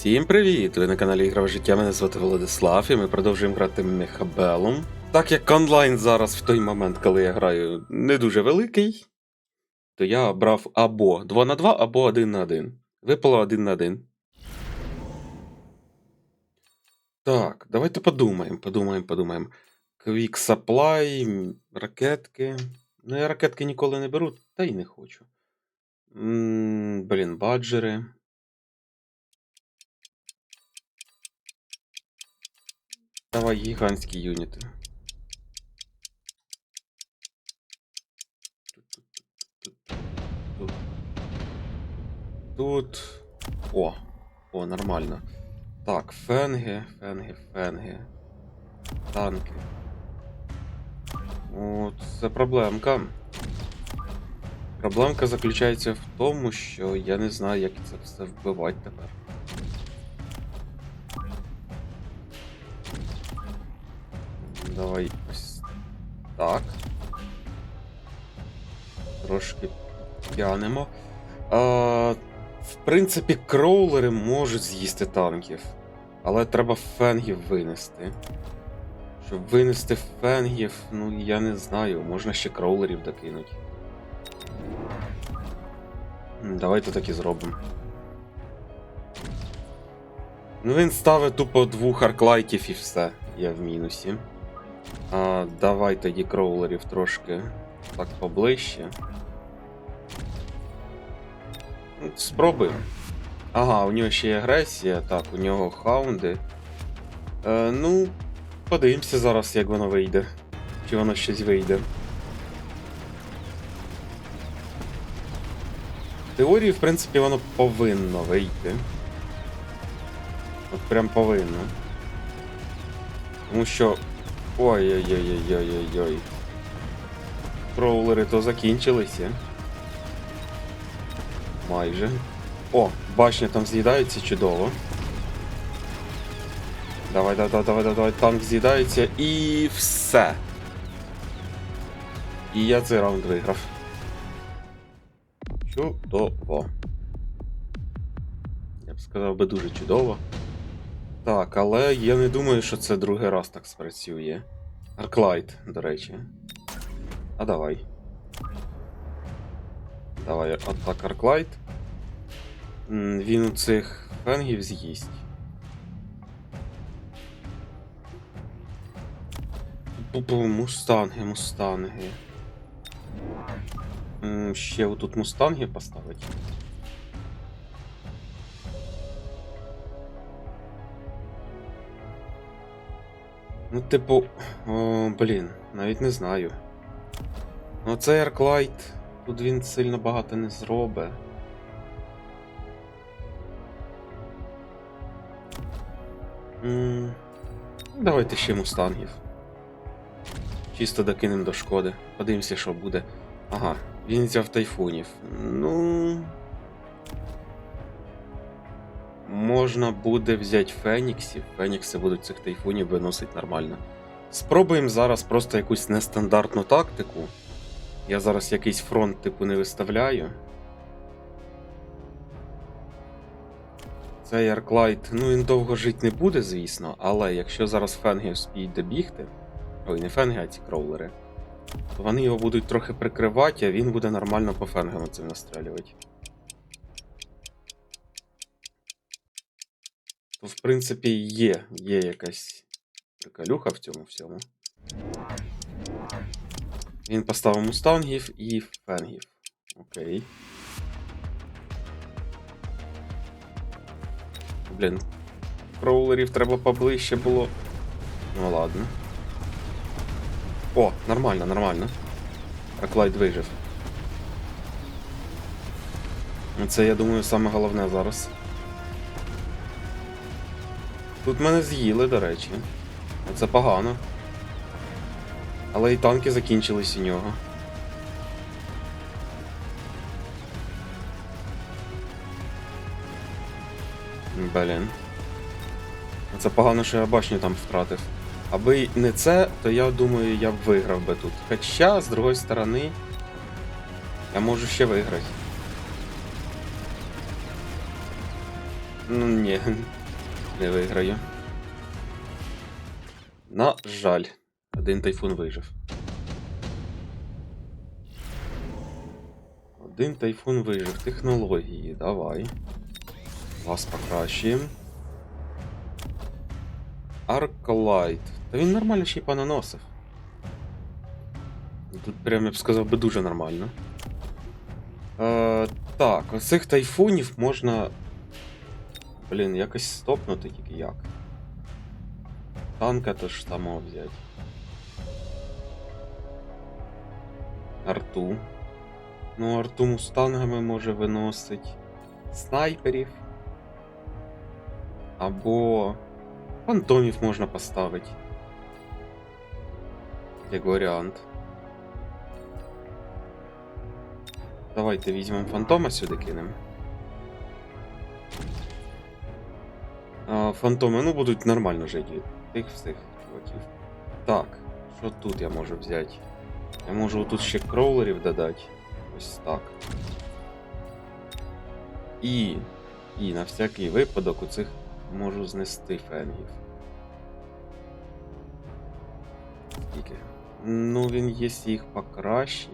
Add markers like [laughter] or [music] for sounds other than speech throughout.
Всім привіт! Ви на каналі Ігрове життя. Мене звати Владислав, і ми продовжуємо грати Мехабелом. Так як онлайн зараз в той момент, коли я граю, не дуже великий, то я брав або 2 на 2, або 1 на 1. Випало 1 на 1. Так, давайте подумаємо, подумаємо, подумаємо. Quick Supply, ракетки. Ну, я ракетки ніколи не беру, та й не хочу. М, Блін, баджери. Давай гігантські юніти. Тут, тут. О, о, нормально. Так, фенги, фенги, фенги. Танки. От, це проблемка. Проблемка заключається в тому, що я не знаю, як це все вбивати тепер. Давай ось так. Трошки тянемо. А, в принципі, кроулери можуть з'їсти танків. Але треба фенгів винести. Щоб винести фенгів, ну я не знаю, можна ще кроулерів докинути. Давайте так і зробимо. Ну він ставить тупо двох арклайтів і все. Я в мінусі. А, давай тоді кроулерів трошки так поближче. Спробуємо. Ага, у нього ще є агресія, так, у нього хаунди. Е, ну, подивимося зараз, як воно вийде. Чи воно щось вийде. В теорії, в принципі, воно повинно вийти. От прям повинно. Тому що. Ой-ой-ой-ой-ой-ой. Кроулери то закінчилися. Майже. О, башня там з'їдається чудово. Давай, давай, давай, давай, танк з'їдається і все. І я цей раунд виграв. Чудово. Я б сказав би дуже чудово. Так, але я не думаю, що це другий раз так спрацює. Арклайт, до речі. А давай. Давай, атак Арклайт. Він у цих фенгів з'їсть. Мустанги, мустанги. Ще отут мустанги поставить. Ну, типу, о, блін, навіть не знаю. Ну, цей Арклайт, тут він сильно багато не зробить. Давайте ще мустангів. Чисто докинемо до шкоди. Подивимося, що буде. Ага, він взяв тайфунів. Ну. Можна буде взяти Феніксів. Фенікси будуть цих тайфунів виносити нормально. Спробуємо зараз просто якусь нестандартну тактику. Я зараз якийсь фронт типу не виставляю. Цей Арклайт, ну він довго жити не буде, звісно, але якщо зараз фенги успіють добігти. Ой, не фенги, а ці кроулери. То вони його будуть трохи прикривати, а він буде нормально по фенгам цим настрелювати. То, в принципі, є, є якась приколюха в цьому всьому. Він поставив мустангів і фенгів. Окей. Блін. Кроулерів треба поближче було. Ну ладно. О, нормально, нормально. Аклайд вижив. Ну, Це, я думаю, саме головне зараз. Тут мене з'їли, до речі. Це погано. Але і танки закінчились у нього. Блін. Це погано, що я башню там втратив. Аби не це, то я думаю, я б виграв би тут. Хоча, з другої сторони, я можу ще виграти. Ну ні, не виграю. На жаль, один тайфун вижив. Один тайфун вижив. Технології, давай. Вас покращуємо. Аркалайт. Та він нормально ще й понаносив. Тут прям я б сказав би дуже нормально. Е, так, оцих тайфунів можна. Блін, якось стопнути тільки як. Танка то ж самого взяти. Арту. Ну, арту мустангами може виносить снайперів. Або фантомів можна поставити. Як варіант. Давайте візьмемо фантома сюди кинемо. Фантоми, ну, будуть нормально жити тих всіх чуваків. Так, що тут я можу взяти? Я можу тут ще кроулерів додати. Ось так. І. І на всякий випадок у цих можу знести фенгів. Скільки? Ну, він якщо їх покращить.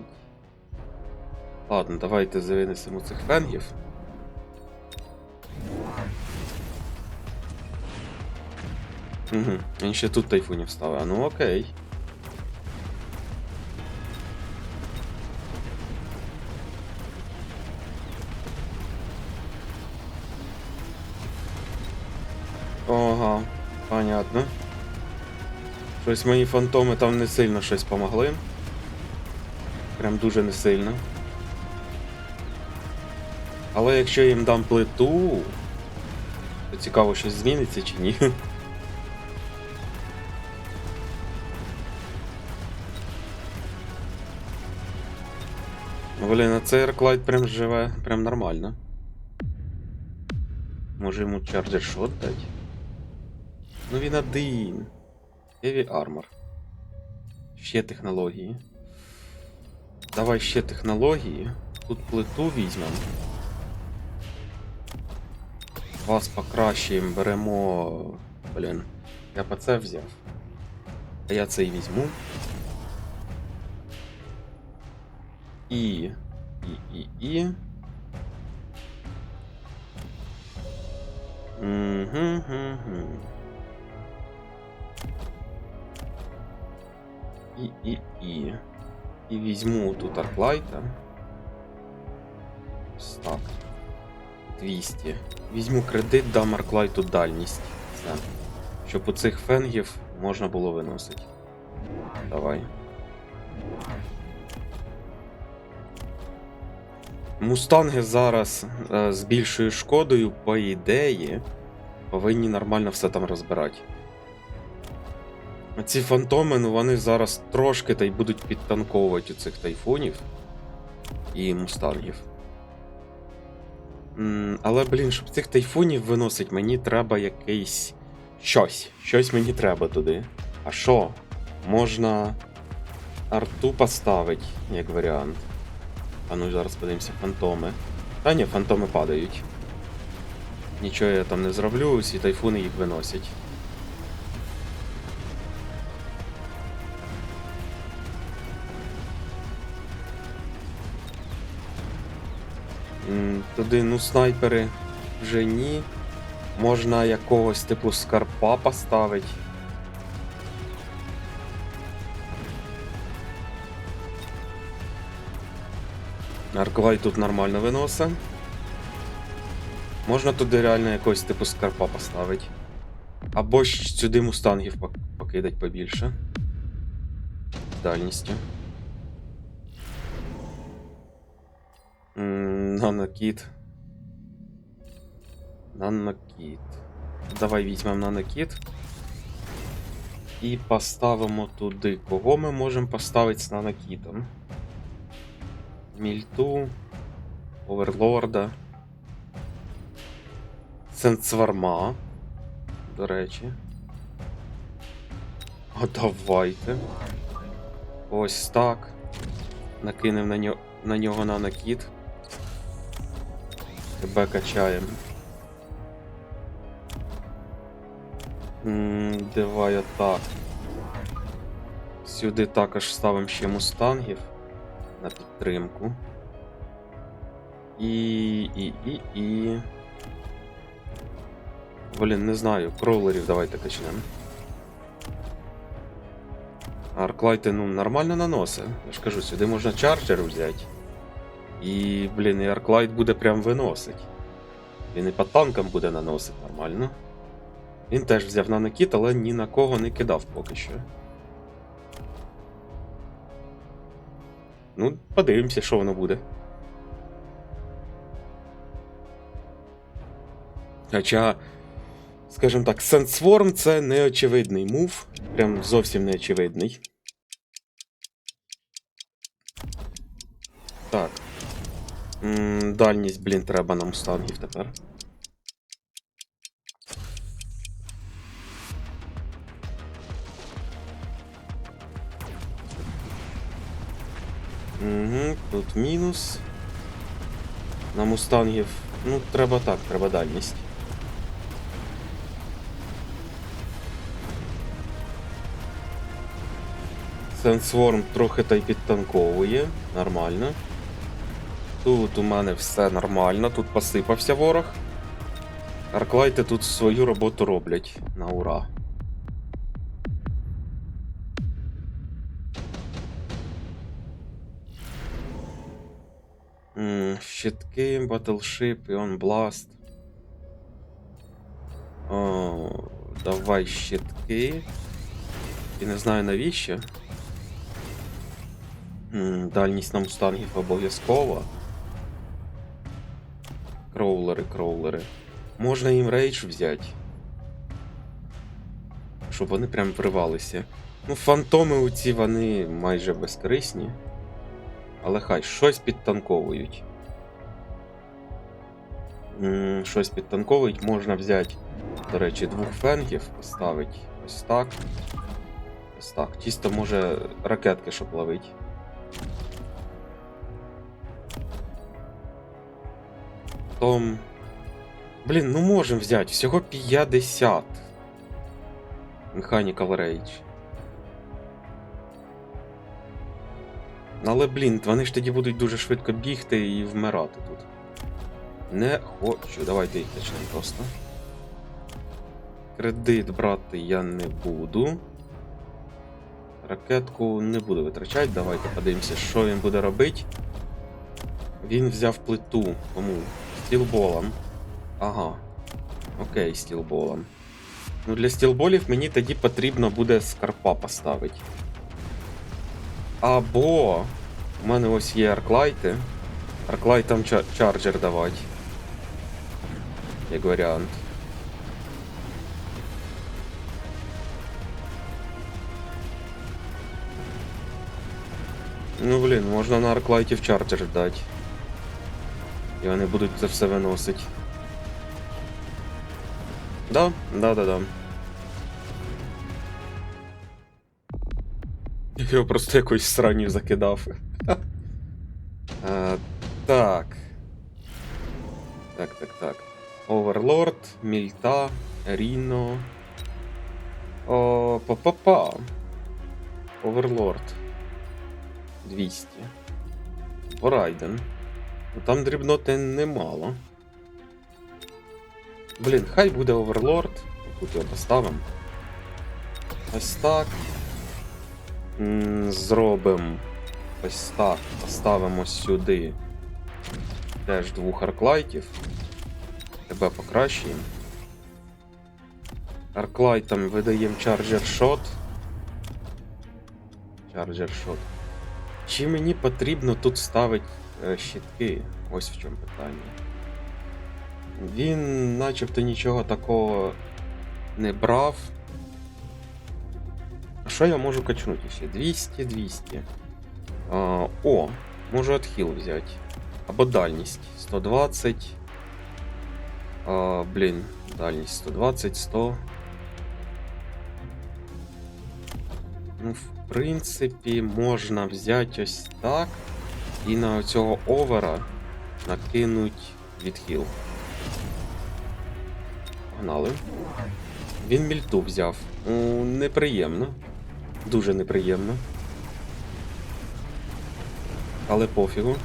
Ладно, давайте винесемо цих фенгів. Угу. Він ще тут тайфунів ставить. А ну окей. Ага, понятно. Щось мої фантоми там не сильно щось помогли. Прям дуже не сильно. Але якщо я їм дам плиту, то цікаво, щось зміниться чи ні. [laughs] Блін, а цей Арклайт прям живе, прям нормально. Може йому чарджер шот дати? Ну він один. Heavy Armor. Ще технології. Давай ще технології. Тут плиту візьмемо. Вас покращуємо, беремо. Блін. Я по це взяв. А я цей візьму. І. І, і, і. Угу-гу-гу. І, і, і. І візьму тут Арклайта. Так. 200. Візьму кредит, дам Арклайту дальність. Все. Щоб у цих фенгів можна було виносити. Давай. Мустанги зараз е, з більшою шкодою, по ідеї, повинні нормально все там розбирати. Ці фантоми, ну вони зараз трошки та й будуть підтанковувати у цих тайфунів і мустангів. М, Але, блін, щоб цих тайфунів виносить, мені треба якийсь щось. Щось мені треба туди. А що? Можна арту поставити, як варіант. А ну зараз подивимося, фантоми. Та ні, фантоми падають. Нічого я там не зроблю, усі тайфуни їх виносять. Туди, ну, снайпери вже ні. Можна якогось типу скарпа поставити. Арклай тут нормально виносить. Можна туди реально якогось типу скарпа поставити. Або ж сюди мустангів пок- покидать побільше. Дальністю. М, Нанокіт. Нанокіт. Давай візьмемо нанокіт. І поставимо туди. Кого ми можемо поставити з нанокітом? Мільту, Оверлорда. Сенсварма. До речі. А давайте. Ось так. Накинемо на, нього, на нього нанокіт. Тебе качаємо. Давай отак. Сюди також ставимо ще мустангів на підтримку. І. і. і. і. Блін, не знаю, кролерів давайте качнемо. Арклайти, ну, нормально наносить. Я ж кажу, сюди можна чарджер взяти. І, блін, і Арклайт буде прям виносить. Він і по танкам буде наносити нормально. Він теж взяв на накид, але ні на кого не кидав поки що. Ну, подивимося, що воно буде. Хоча, скажімо так, Sandsworm це неочевидний мув. Прям зовсім неочевидний. Так. М, Дальність, блін, треба нам мустангів тепер. Угу, тут мінус. На мустангів. Ну, треба так, треба дальність. Сенсворм трохи та й підтанковує. Нормально. Тут у мене все нормально, тут посипався ворог. Арклайти тут свою роботу роблять на ура. Щитки, Battleship, Ion Blast. О, давай щитки. І не знаю навіщо. Дальність на мустангів обов'язково. Кроулери, кроулери. Можна їм рейдж взяти. Щоб вони прям вривалися. Ну, фантоми у ці вони майже безкорисні. Але хай щось підтанковують. Щось підтанковують, можна взяти, до речі, двох фенгів, поставити ось так. Ось так. Чисто може ракетки, щоб ловить. Том. Блін, ну можемо взяти, всього 50. Mechanical Rage. Але, блін, вони ж тоді будуть дуже швидко бігти і вмирати тут. Не хочу. Давайте їх почнемо просто. Кредит брати я не буду. Ракетку не буду витрачати. Давайте подивимося, що він буде робити. Він взяв плиту. Кому? Стілболом. Ага. Окей, стілболом. Ну, для стілболів мені тоді потрібно буде скарпа поставити. Або. У мене ось є арклайти. Арклайтам ча- чарджер давати. Як варіант. Ну блін, можна на арклайтів чарджер дати. І вони будуть це все виносити. Да, да, да, да. Його просто якоюсь сранню закидав. а, так. Так, так, так. Оверлорд, Мільта, Ріно. О, па-па-па. Оверлорд. 200. Порайден. Ну, Там дрібноти немало. Блін, хай буде оверлорд. Тут його поставимо. Ось так. Зробимо ось так. Поставимо сюди теж двох арклайтів. Тебе покращуємо. Арклайтам видаємо шот. Чарджер шот. Чи мені потрібно тут ставити е, щитки? Ось в чому питання. Він начебто нічого такого не брав. Що я можу качнути ще? 200, 200. А, о, можу отхил взяти. Або дальність. 120. А, блін, дальність 120, 100. Ну, в принципі, можна взяти ось так. І на цього овера накинуть відхил. Погнали. Він мільту взяв. Неприємно. Дуже неприємно. Але пофігу.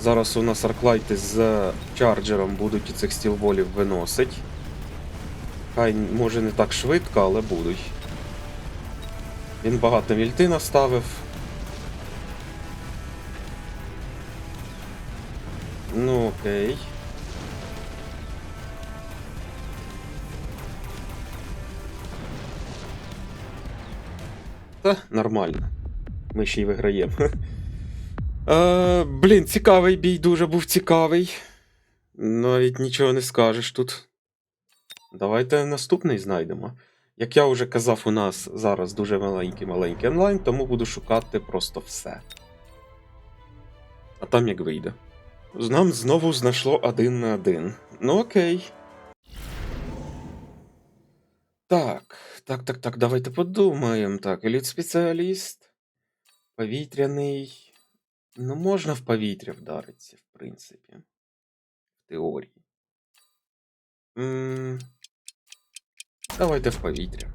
Зараз у нас арклайти з чарджером будуть і цих стілболів виносить. Хай може не так швидко, але будуть. Він багато мільти наставив. Ну окей. Та нормально. Ми ще й виграємо. [laughs] Е, блін, цікавий бій дуже був цікавий. Навіть нічого не скажеш тут. Давайте наступний знайдемо. Як я вже казав, у нас зараз дуже маленький-маленький онлайн, тому буду шукати просто все. А там як вийде. Нам знову знайшло один на один. Ну окей. Так, так, так, так, давайте подумаємо. Так, еліт спеціаліст. Повітряний. Ну, можна в повітря вдаритися, в принципі. В теорії. м Давайте в повітря.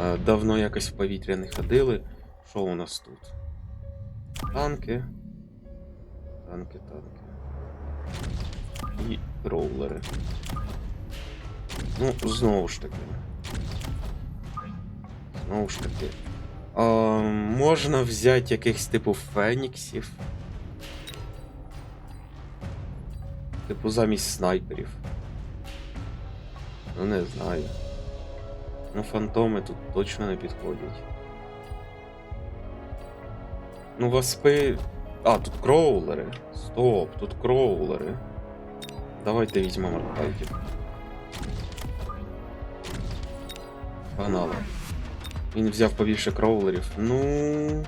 Е, Давно якось в повітря не ходили. Що у нас тут? Танки. Танки, танки. І роулери. Ну, знову ж таки. Знову ж таки. А, можна взяти якихось типу феніксів. Типу замість снайперів. Ну не знаю. Ну, фантоми тут точно не підходять. Ну, васпи. А, тут кроулери. Стоп, тут кроулери. Давайте візьмемо аркайтів. Погнали. Він взяв побільше кроулерів. Ну.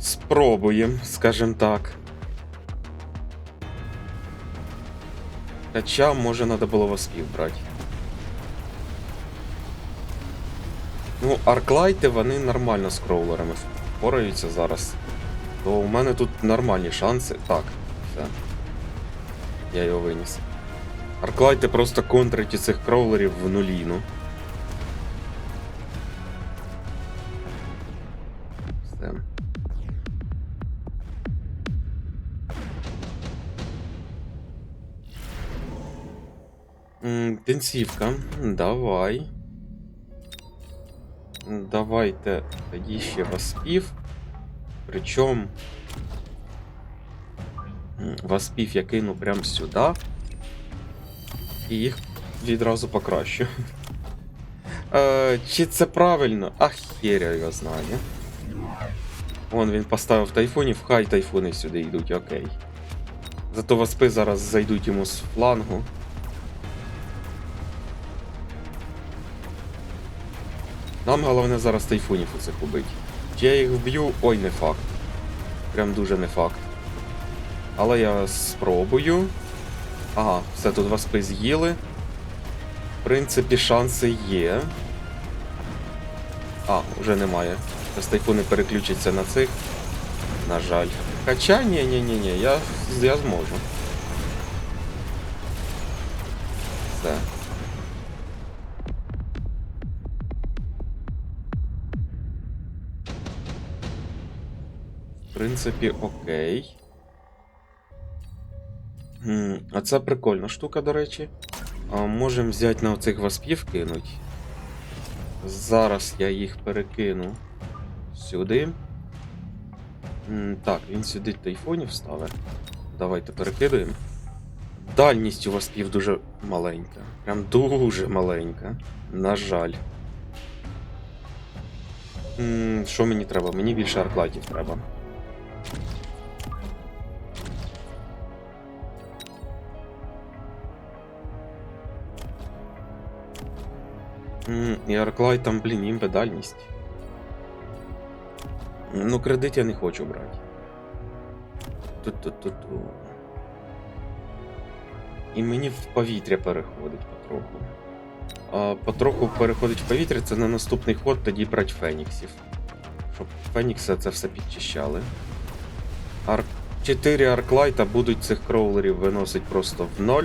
Спробуємо, скажем так. Хоча, може, треба було васпів брати. Ну, арклайти вони нормально з кроулерами впораються зараз. То у мене тут нормальні шанси. Так, все. Я його виніс. Арклайти просто контрить цих кроулерів в нулі, М, Давай. Давайте тоді ще васпів. Причому. Васпів я кину прямо сюди. І їх відразу покращу. [laughs] Е, чи це правильно? А херя його знає. Вон він поставив тайфунів, хай тайфуни сюди йдуть, окей. Зато васпи зараз зайдуть йому з флангу. Нам головне зараз тайфунів оцих убити. Чи я їх вб'ю? Ой, не факт. Прям дуже не факт. Але я спробую. Ага, все тут васпи з'їли. В принципі, шанси є. А, вже немає. Зараз тайфуни переключаться на цих. На жаль. Хоча, ні, ні, ні, ні, я, я зможу. Все. Принципі, окей. А це прикольна штука, до речі. Можемо взяти на оцих васпів кинуть. Зараз я їх перекину сюди. Так, він сюди тайфонів ставить. Давайте перекидуємо. Дальність у васпів дуже маленька. Прям дуже маленька. На жаль. Що мені треба? Мені більше арклайтів треба. М, І Арклайт там, блін, імбе дальність. Ну, кредит я не хочу брати. Ту-ту-ту-ту. І мені в повітря переходить потроху. А потроху переходить в повітря, це на наступний ход тоді брати Феніксів. Щоб Фенікси це все підчищали. Ар... 4 арклайта будуть цих кроулерів виносить просто в ноль.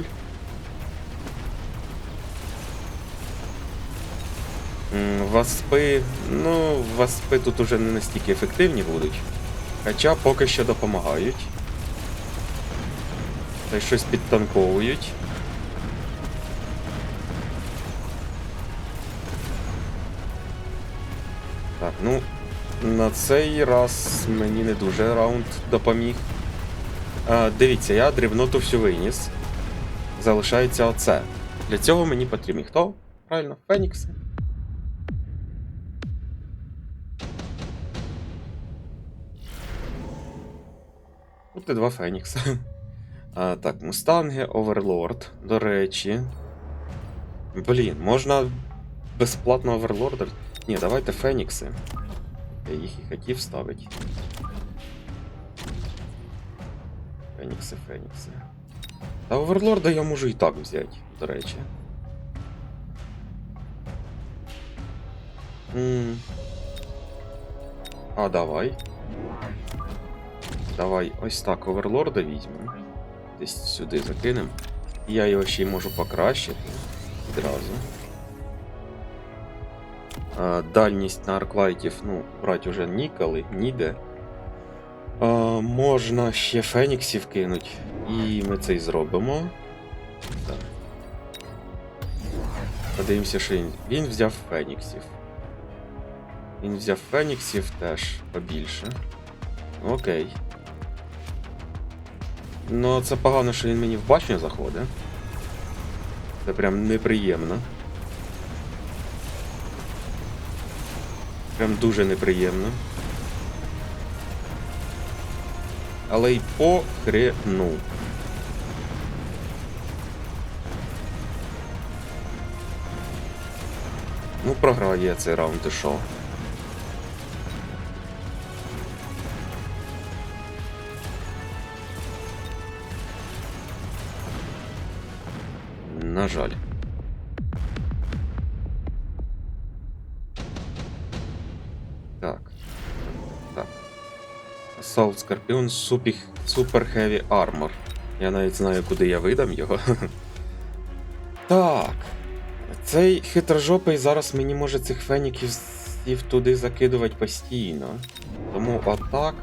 Васпи. Ну, васпи тут уже не настільки ефективні будуть. Хоча поки що допомагають. Та й щось підтанковують. Так, ну, на цей раз мені не дуже раунд допоміг. А, дивіться, я дрібноту всю виніс. Залишається оце. Для цього мені потрібні хто? Правильно, Фенікси. От і два Фенікса. А, так, Мустанги, Оверлорд. До речі. Блін, можна безплатно Оверлорда. Ні, давайте Фенікси. Я їх і хотів ставити. Фенікси, Фенікси. Та Оверлорда я можу і так взяти, до речі. М. А, давай. Давай ось так оверлорда візьмемо. Десь сюди закинемо. Я його ще й можу покращити відразу. А, дальність на арклайтів, ну, брати вже ніколи, ніде. А, можна ще феніксів кинуть. І ми це і зробимо. Так. Подивимося, що він. Він взяв феніксів. Він взяв феніксів теж побільше. Окей. Ну, це погано, що він мені в башню заходить. Це прям неприємно. Прям дуже неприємно. Але й по хрену. Ну, програє я цей раунд і що? На жаль. Так. Так. Assault Scorpion Super, Super Heavy Armor. Я навіть знаю, куди я видам його. [laughs] так. Цей хитрожопий зараз мені може цих феніків туди закидувати постійно. Тому отак.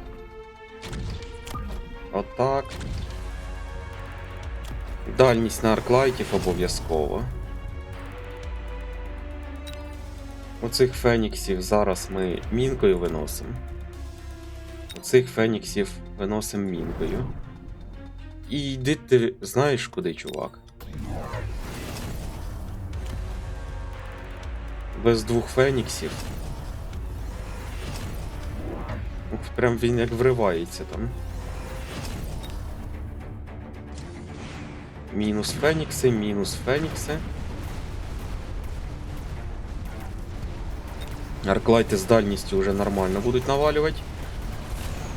Отак. Дальність на арклайтів обов'язково. Оцих феніксів зараз ми мінкою виносимо. Оцих феніксів виносимо мінкою. І йди ти знаєш куди, чувак. Без двох феніксів. Прям він як вривається там. Мінус фенікси, мінус фенікси. Арклайти з дальністю вже нормально будуть навалювати.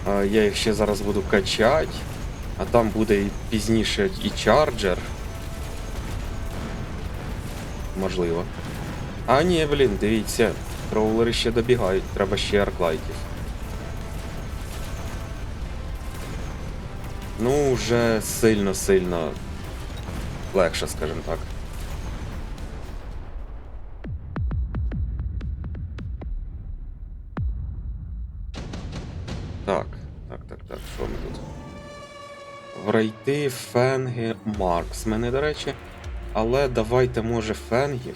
Я їх ще зараз буду качати. А там буде і пізніше і чарджер. Можливо. А ні, блін, дивіться. Кроулери ще добігають, треба ще арклайтів. Ну, вже сильно-сильно легше, скажімо так. Так, так, так, так, що ми тут? Врайти, фенги, марксмени, до речі. Але давайте, може, фенгів.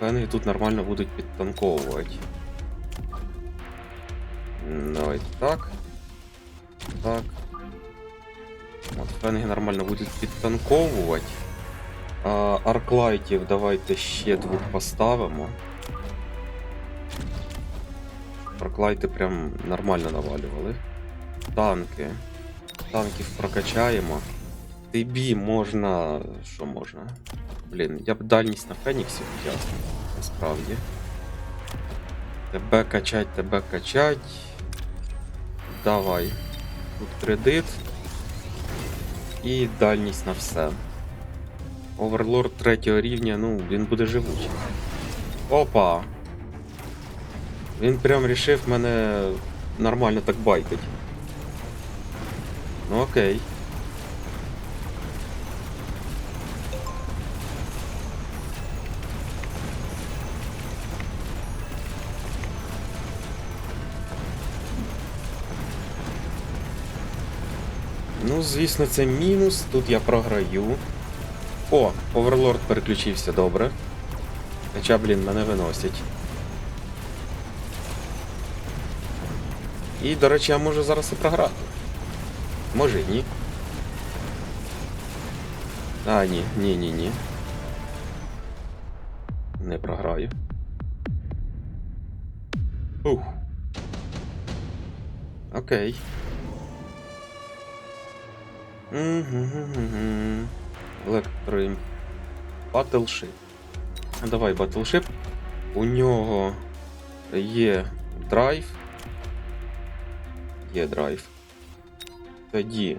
Фенги тут нормально будуть підтанковувати. Давайте так. Так. От, фенги нормально будуть підтанковувати. Арклайтів давайте ще двох поставимо. Арклайти прям нормально навалювали. Танки. Танків прокачаємо. Тибі можна. Що можна? Блін, я б дальність на Феніксі взяв. Насправді. Тебе качать, тебе качать. Давай. Тут кредит. І дальність на все. Оверлорд третього рівня, ну, він буде живучий. Опа! Він прям рішив мене нормально так байтить. Ну окей. Звісно, це мінус. Тут я програю. О, Оверлорд переключився добре. Хоча, блін, мене виносять. І, до речі, я можу зараз і програти. Може і ні. А, ні, ні, ні, ні. Не програю. Ух. Окей. Електрим. Battleship. Давай Battleship. У нього є драйв. Є драйв. Тоді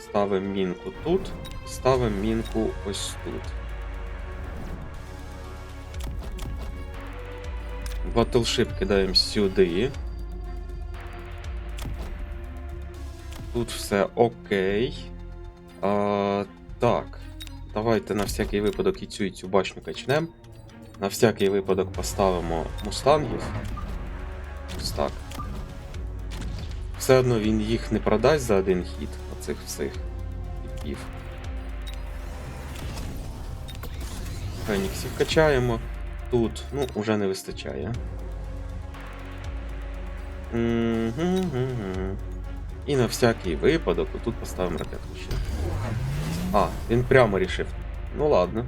ставимо мінку тут, ставимо мінку ось тут. Battleship кидаємо сюди. Тут все окей. А, так. Давайте на всякий випадок і цю і цю башню качнем. На всякий випадок поставимо мустангів. Ось так. Все одно він їх не продасть за один хід, оцих всіх типів. Феніксів качаємо. Тут, ну, уже не вистачає. Мгм-гм-гм. І на всякий випадок отут поставимо ракетку ще. А, він прямо рішив. Ну ладно.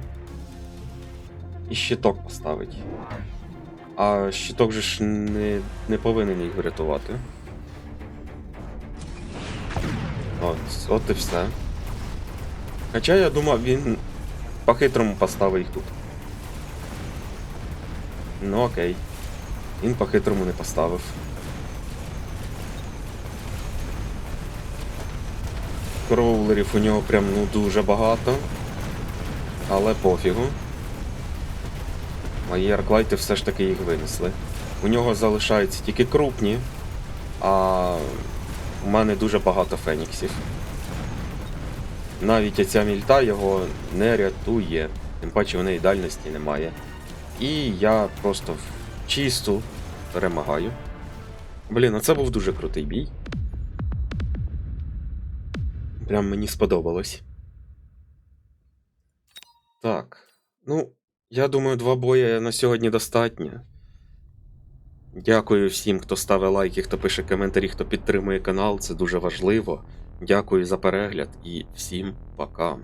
І щиток поставить. А щиток же ж не, не повинен їх врятувати. От, от і все. Хоча я думав, він по-хитрому поставив їх тут. Ну окей. Він по-хитрому не поставив. Кроулерів у нього прям ну дуже багато. Але пофігу. Мої арклайти все ж таки їх винесли. У нього залишаються тільки крупні, а у мене дуже багато феніксів. Навіть оця мільта його не рятує, тим паче в неї дальності немає. І я просто в чисту перемагаю. Блін, а це був дуже крутий бій. Прям мені сподобалось. Так. Ну, я думаю, два бої на сьогодні достатньо. Дякую всім, хто ставить лайки, хто пише коментарі, хто підтримує канал. Це дуже важливо. Дякую за перегляд і всім пока.